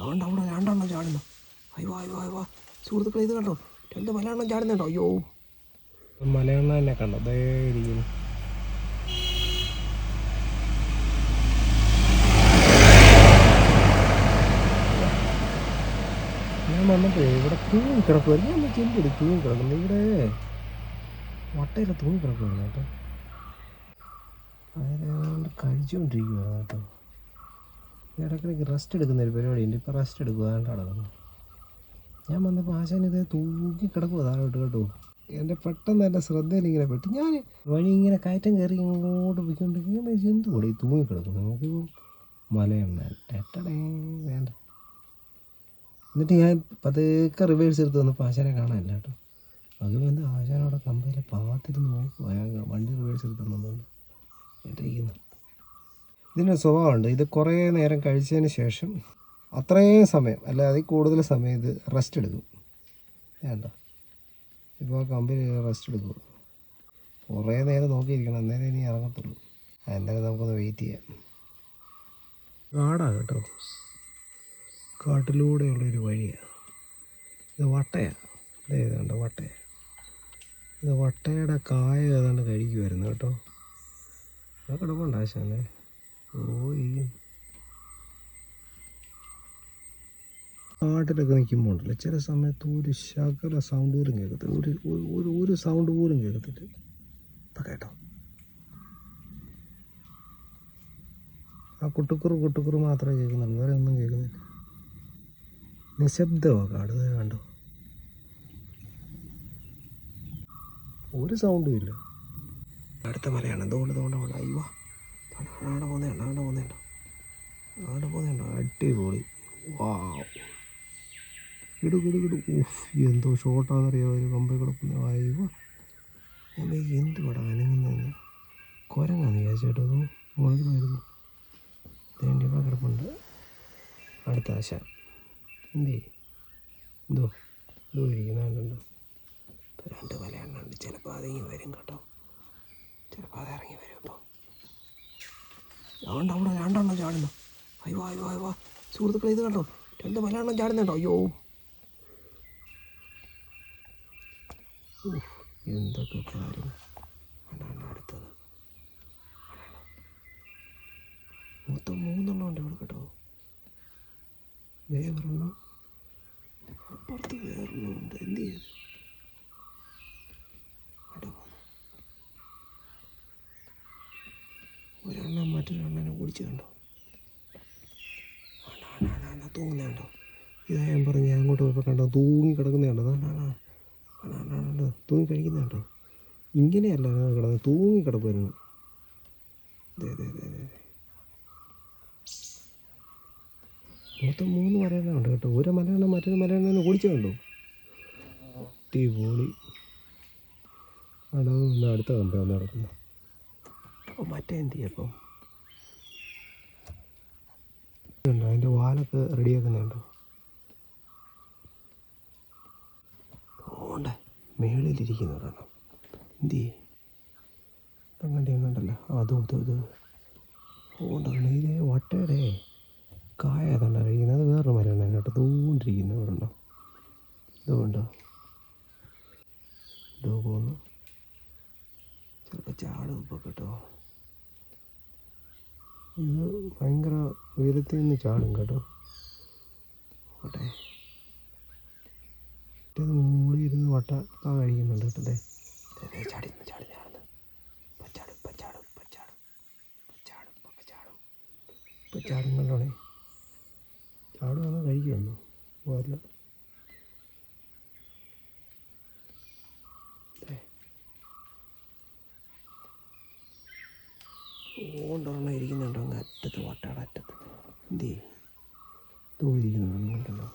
അതുകൊണ്ട് അവിടെ രണ്ടെണ്ണം ചാടുന്നു. അയ്യോ അയ്യോ അയ്യോ. സുഹൃത്തുക്കളെ ഇത് കണ്ടോ? രണ്ട് മലയാളം ചാടുന്നുണ്ടോ? അയ്യോ. മലയാളം തന്നെ കണ്ടോ? അതേ ഇരിക്കുന്നു. ഇവിടെ തൂങ്ങി കിടക്കുമായിരുന്നു ഞാൻ തൂങ്ങി കിടക്കുന്നു. ഇവിടെ വട്ടയിൽ തൂങ്ങി കിടക്കുമായിരുന്നു കേട്ടോ. അതിനോണ്ട് കഴിച്ചുകൊണ്ടിരിക്കുകയാണ് കേട്ടോ. ഇടയ്ക്കിടയ്ക്ക് റെസ്റ്റ് എടുക്കുന്ന ഒരു പരിപാടിയുണ്ട്. ഇപ്പോൾ റെസ്റ്റ് എടുക്കുക അതുകൊണ്ട് ഞാൻ വന്നപ്പോൾ ആശാൻ ഇത് തൂക്കി കിടക്കുക താഴോട്ട് കേട്ടോ. എന്റെ പെട്ടെന്ന് എന്റെ ശ്രദ്ധയിൽ ഇങ്ങനെ പെട്ട്. ഞാൻ വഴി ഇങ്ങനെ കയറ്റം കയറി ഇങ്ങോട്ട് പോയിക്കൊണ്ടിരിക്കുമ്പോൾ എന്ത് കൂടെ ഈ തൂങ്ങി കിടക്കുന്നു. നോക്കിയപ്പോൾ മലയണ്ണ ടെട്ടടേ വേണ്ട. എന്നിട്ട് ഞാൻ പതുക്കെ റിവേഴ്സ് എടുത്ത് വന്നപ്പോൾ ആശാനെ കാണാനില്ല കേട്ടോ. അത് വന്ന് ആശാനോടെ കമ്പയിലെ പാത്തിരുന്ന് നോക്കുക വണ്ടി റിവേഴ്സ് എടുത്ത് വന്നുകൊണ്ട് ഇട്ടിരിക്കുന്നു ഇതിനൊരു സ്വഭാവമുണ്ട്. ഇത് കുറേ നേരം കഴിച്ചതിന് ശേഷം അത്രയും സമയം അല്ല അതിൽ കൂടുതൽ സമയം ഇത് റെസ്റ്റ് എടുക്കും. വേണ്ട. ഇപ്പോൾ കമ്പനി റെസ്റ്റ് എടുക്കും കുറേ നേരം നോക്കിയിരിക്കണം. അന്നേരം ഇനി ഇറങ്ങത്തുള്ളൂ. എന്തായാലും നമുക്കൊന്ന് വെയിറ്റ് ചെയ്യാം. കാടാണ് കേട്ടോ. കാട്ടിലൂടെയുള്ളൊരു വഴിയാണ് ഇത് വട്ടയാണ് ഇത് കണ്ടോ വട്ടയ. ഇത് വട്ടയുടെ കായ ഏതാണ്ട് കഴിക്കുമായിരുന്നു കേട്ടോ. അത് കിടപ്പുണ്ട് ആശാനെ പാട്ടിലൊക്കെ നിൽക്കുമ്പോൾ ഉണ്ടല്ലോ ചില സമയത്ത് ഒരു ശകല സൗണ്ട് പോലും കേൾക്കത്തില്ല. ഒരു ഒരു- ഒരു ഒരു സൗണ്ട് പോലും കേൾക്കത്തില്ല. ഇപ്പം കേട്ടോ. ആ കുട്ടുക്കുറു കുട്ടുക്കുറു മാത്രമേ കേൾക്കുന്നുള്ളൂ. വേറെ ഒന്നും കേൾക്കുന്നില്ല. നിശബ്ദമാണ് കാട്. കണ്ടോ? ഒരു സൗണ്ടും ഇല്ല. അടുത്ത മലയാണ്. എന്തുകൊണ്ട് തോണ്ട അയ്യോ. അവിടെ പോകുന്നുണ്ടോ അവിടെ പോകുന്നുണ്ടോ അവിടെ പോകുന്നുണ്ടോ അടിപൊളി. വാ ഇടു കിടു കിടു ഉഫ് എന്തോ ഷോട്ടാണെന്നറിയാം ഒരു കമ്പ കിടക്കുന്ന വായുവ എന്ത് പടം അനങ്ങുന്നതെന്ന് കുരങ്ങാന്ന് വിചാരിച്ചേട്ടോ അത് മുകളിലായിരുന്നു തേണ്ടി ഇവിടെ കിടപ്പുണ്ട്. അടുത്ത ആശ. എന്തേ? എന്തോ എന്തോ ഇരിക്കുന്നുണ്ടോ രണ്ട് വല എണ്ണുണ്ട് ചിലപ്പോൾ അതിങ്ങി വരും കേട്ടോ. ചിലപ്പോൾ അത് ഇറങ്ങി വരും ഇപ്പോൾ അതുകൊണ്ട് അവിടെ രണ്ടെണ്ണം ചാടുന്നു. അയ്യോ അയ്യോ അയ്യോ സുഹൃത്തുക്കളെ ഇത് കണ്ടോ? രണ്ട് മലയാളം ചാടുന്നുണ്ടോ. അയ്യോ. എന്തൊക്കെ കാര്യം മൊത്തം മൂന്നെണ്ണം ഉണ്ട് ഇവിടെ കേട്ടോ. വേറൊന്നും അപ്പുറത്ത് വേറൊന്നും ഉണ്ട്. എന്ത് ചെയ്യും കേട്ടോ ഒരെണ്ണം കുടിച്ച് കണ്ടോ തൂങ്ങുന്നുണ്ടോ? ഇതാ ഞാൻ പറഞ്ഞു ഞാൻ അങ്ങോട്ട് പോയപ്പോൾ കണ്ടോ തൂങ്ങി കിടക്കുന്നുണ്ടോ അതാണ് തൂങ്ങി കഴിക്കുന്നുണ്ടോ ഇങ്ങനെയല്ല കിടന്ന് തൂങ്ങി കിടക്കുമായിരുന്നു അതെ അതെ അതെ അതെ മൊത്തം മൂന്ന് മലയാളമുണ്ട് കേട്ടോ. ഒരു മലയാളം മറ്റൊരു മലയാളം ഓടിച്ചു കണ്ടോ അടിപൊളി. ഒന്ന് അടുത്ത കമ്പ ഒന്ന് നടക്കുന്നു. അപ്പോൾ മറ്റേ എന്ത് ചെയ്യും അപ്പം ഉണ്ടോ അതിന്റെ റെഡി റെഡിയാക്കുന്നുണ്ടോ? ഓണ്ട മേളിലിരിക്കുന്നു ഒരെണ്ണം എന്ത് അങ്ങോട്ട് എങ്ങോട്ടല്ല അതും അതും ഇത് ഓണ്ടാണ് ഇത് വട്ടയുടെ കായ ഏതാണ്ട് കഴിക്കുന്നത് അത് വേറൊരു മരമാണ് കേട്ടോ തൂണ്ടിരിക്കുന്നു ഒരെണ്ണം ഇതുകൊണ്ടോ ഇതോ പോകുന്നു ചിലപ്പോൾ ചാടും ഇപ്പോൾ കേട്ടോ ഇത് ഭയങ്കര ഉയരത്തിൽ നിന്ന് ചാടും കേട്ടോ ഓട്ടെ ഇത് മൂടി ആ കഴിക്കുന്നുണ്ട് കേട്ടോ ദേ. ദേ, ദേ, ചാടി ചാടി ചാടുന്നു പച്ചാടും പച്ചാടും പച്ചാടും പച്ചാടും പച്ചാടും. പച്ചാടും കണ്ടോണേ കഴിക്കുമെന്നു പോരല്ലോ ഓണ്ടോണം ഇരിക്കുന്നുണ്ടോ അങ്ങ് അറ്റത്ത് വട്ടയുടെ അറ്റത്ത് എന്തേ തൂയിരിക്കുന്നുണ്ടോ കണ്ടല്ലോ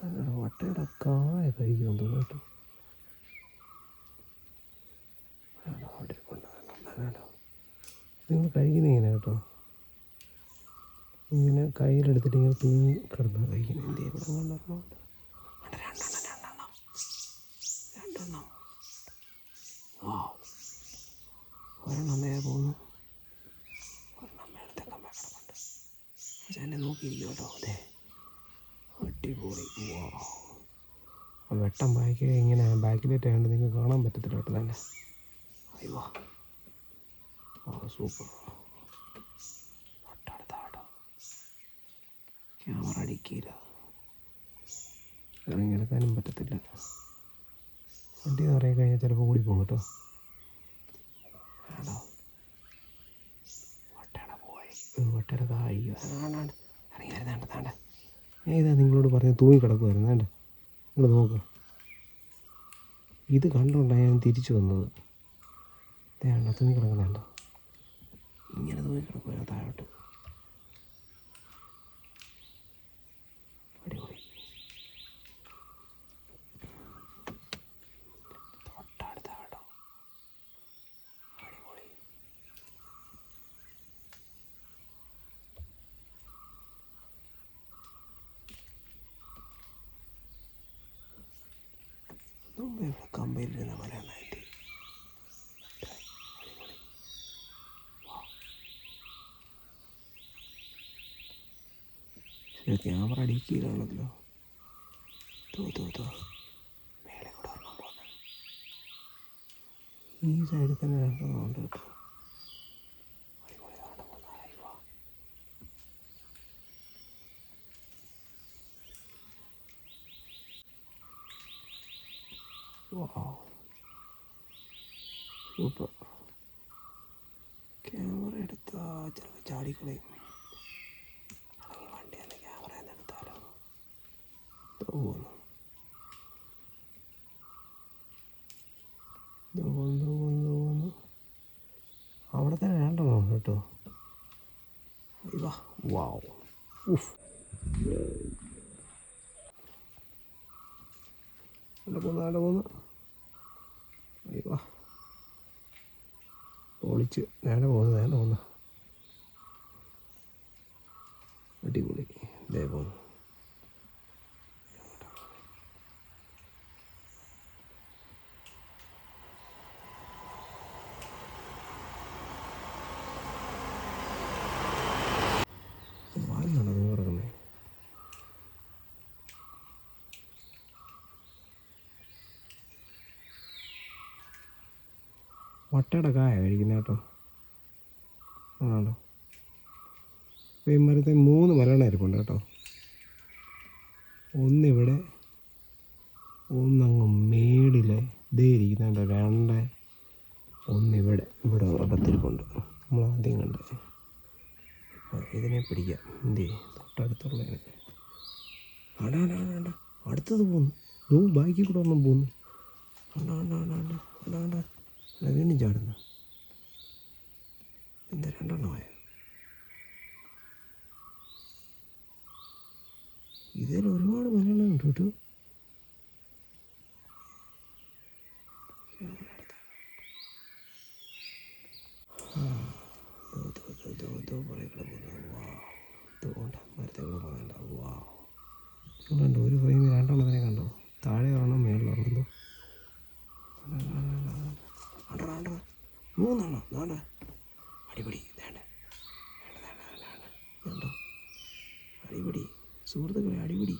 അല്ലടാ വട്ടയുടെ കായ കഴിക്കുമെന്ന് തോന്നുന്നു കേട്ടോ ആണോ, അവിടെ ഇരിപ്പുണ്ട്. അതാണോ. നിങ്ങൾ കഴിക്കുന്ന ഇങ്ങനെ കേട്ടോ ഇങ്ങനെ കയ്യിലെടുത്തിട്ട് ഇങ്ങനെ തൂങ്ങി കിടന്ന് കഴിക്കുന്നത് എന്ത് ചെയ്യും ഇവിടെ കൊണ്ടുവരണോ രണ്ടെണ്ണം ഒരെണ്ണം നേരെ പോകുന്നു ഒരെണ്ണം കമ്പ കിടക്കുന്നു എന്നെ നോക്കിയിരിക്കോട്ടോ അതെ വാ. വെട്ടം ബാക്കി ഇങ്ങനെ ബാക്കിലേറ്റ് ആയതുകൊണ്ട് നിങ്ങൾക്ക് കാണാൻ പറ്റത്തില്ല കേട്ടോ തന്നെ. അയ്യോ. ആ സൂപ്പർ തൊട്ടടുത്ത കേട്ടോ ക്യാമറ അടിക്കില്ല ഇറങ്ങിയെടുക്കാനും പറ്റത്തില്ല. വണ്ടി എന്ന് പറയാൻ കഴിഞ്ഞാൽ ചിലപ്പോൾ കൂടി പോകും കേട്ടോ. പോയി. ഇറങ്ങി ഏതാ നിങ്ങളോട് പറഞ്ഞ് തൂങ്ങി കിടക്കുമായിരുന്നു വേണ്ട നിങ്ങൾ നോക്ക്. ഇത് കണ്ടുകൊണ്ടാണ് ഞാൻ തിരിച്ചു വന്നത്. തേണ്ട തൂങ്ങി കിടക്കുന്നുണ്ട ഇങ്ങനെ തൂങ്ങി കിടക്കുമായിരുന്നു താഴോട്ട് അടിപൊളി തൊട്ടടുത്ത കേട്ടോ അടിപൊളി മുമ്പ് കമ്പയിലിരുന്ന മലയാളമായിട്ട് ക്യാമറ അടിക്കുകയാണല്ലോ തോ തോ തോ. മേലെ കൂടെ ഓർമ്മ പോകുന്നത് ഈ സൈഡിൽ തന്നെ രണ്ടെണ്ണം ഉണ്ട് കേട്ടോ അടിപൊളി അവിടെ പോകുന്ന അയ്യോ Wow. സൂപ്പർ ക്യാമറ എടുത്താൽ ചിലപ്പോൾ ചാടിക്കളയും. അല്ലെങ്കിൽ വണ്ടി തന്നെ ക്യാമറ ഒന്ന് എടുത്താലോ? തോന്നുന്നു തോന്നുന്നു തോന്നുന്നു അവിടെ തന്നെ രണ്ടെണ്ണം കേട്ടോ. ഇവാ വാവ് ഉഫ് അവിടെ പോന്ന് പോന്ന് അയ്യോ പൊളിച്ച് നേരെ പോകുന്നു നേരെ പോകുന്നു. അടിപൊളി. ഇതേ പോകുന്നു വട്ടയുടെ കായ കഴിക്കുന്നത് കേട്ടോ. ആണോ? ഈ മരത്തെ മൂന്ന് മരണം ഇരിപ്പുണ്ട് കേട്ടോ. ഒന്നിവിടെ ഒന്നങ്ങ് മേടിലെ. ഇതേ ഇരിക്കുന്നുണ്ട് രണ്ട് ഒന്നിവിടെ. ഇവിടെ ഒരിടത്തിരിപ്പുണ്ട് നമ്മൾ ആദ്യം കണ്ട് ഇതിനെ പിടിക്കാം. എന്തേ തൊട്ടടുത്തുള്ളതിനെ. ആടാ അടുത്തത് പോന്നു. ദൂ ബാക്കി കൂടെ ഒന്നും ആണ്ടാ ആണ്ടാ അല്ല വീണ്ടും ചാടുന്നു എന്താ രണ്ടെണ്ണമായ ഇതിൽ ഒരുപാട് മലയാളം ഉണ്ട് കേട്ടോ മരത്തെ കൂടെ പോകുന്നുണ്ട്. വാ. ഇതുകൊണ്ടുണ്ട് ഒരു ഫ്രെയിം രണ്ടെണ്ണത്തിനെ കണ്ടോ താഴെ ഒരെണ്ണം മേളിൽ ഒരെണ്ണം ആണ്ടാ ആണ്ടാ മൂന്നെണ്ണം വേണ്ട അടിപൊളി വേണ്ട വേണ്ട വേണ്ട വേണ്ട വേണ്ട വേണ്ട അടിപൊളി സുഹൃത്തുക്കളെ അടിപൊളി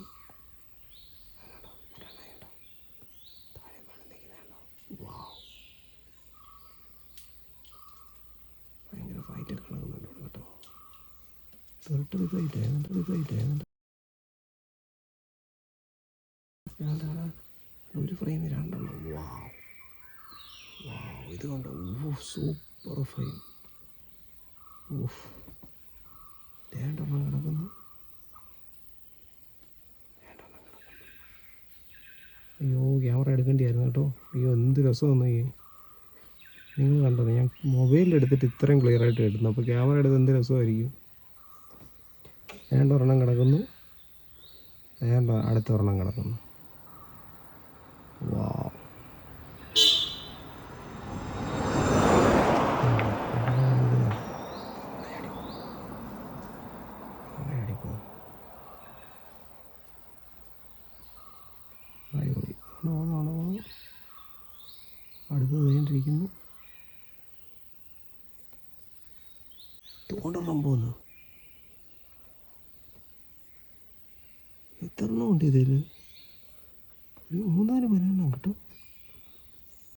വേണ്ടോ വേണ്ട വേണ്ട താഴെ വേണം നിൽക്കുന്നുണ്ടോ വാവ് ഭയങ്കര ഫൈറ്റൊക്കെ നടക്കുന്നുണ്ട് ഇവിടെ കേട്ടോ. തൊട്ടത് ഫൈറ്റ് എന്നിട്ടത് ഫൈറ്റ് എന്നിട്ട് ഒരു ഫ്രെയിം രണ്ടെണ്ണം. വാവ് വാവ് ഇത് കണ്ടോ? സൂപ്പർ ഫൈൻ ഊഫ് രണ്ടെണ്ണം കിടക്കുന്നു രണ്ടെണ്ണം കിടക്കുന്നു അയ്യോ ക്യാമറ എടുക്കേണ്ടിയായിരുന്നു കേട്ടോ. അയ്യോ എന്ത് രസമാണ് ഈ നിങ്ങൾ കണ്ടത് ഞാൻ മൊബൈലിൽ എടുത്തിട്ട് ഇത്രയും ക്ലിയർ ആയിട്ട് എടുക്കുന്നു അപ്പോൾ ക്യാമറ എടുത്ത് എന്ത് രസമായിരിക്കും? വേണ്ട ഒരെണ്ണം കിടക്കുന്നു. വേണ്ട അടുത്ത ഒരെണ്ണം കിടക്കുന്നു. വാ നടന്നു നടന്നു. അടുത്ത് കഴിഞ്ഞിരിക്കുന്നു തോണ്ടെണ്ണം പോന്നു എത്ര എണ്ണം ഉണ്ട് ഇതിൽ ഒരു മൂന്നാൽ പേര്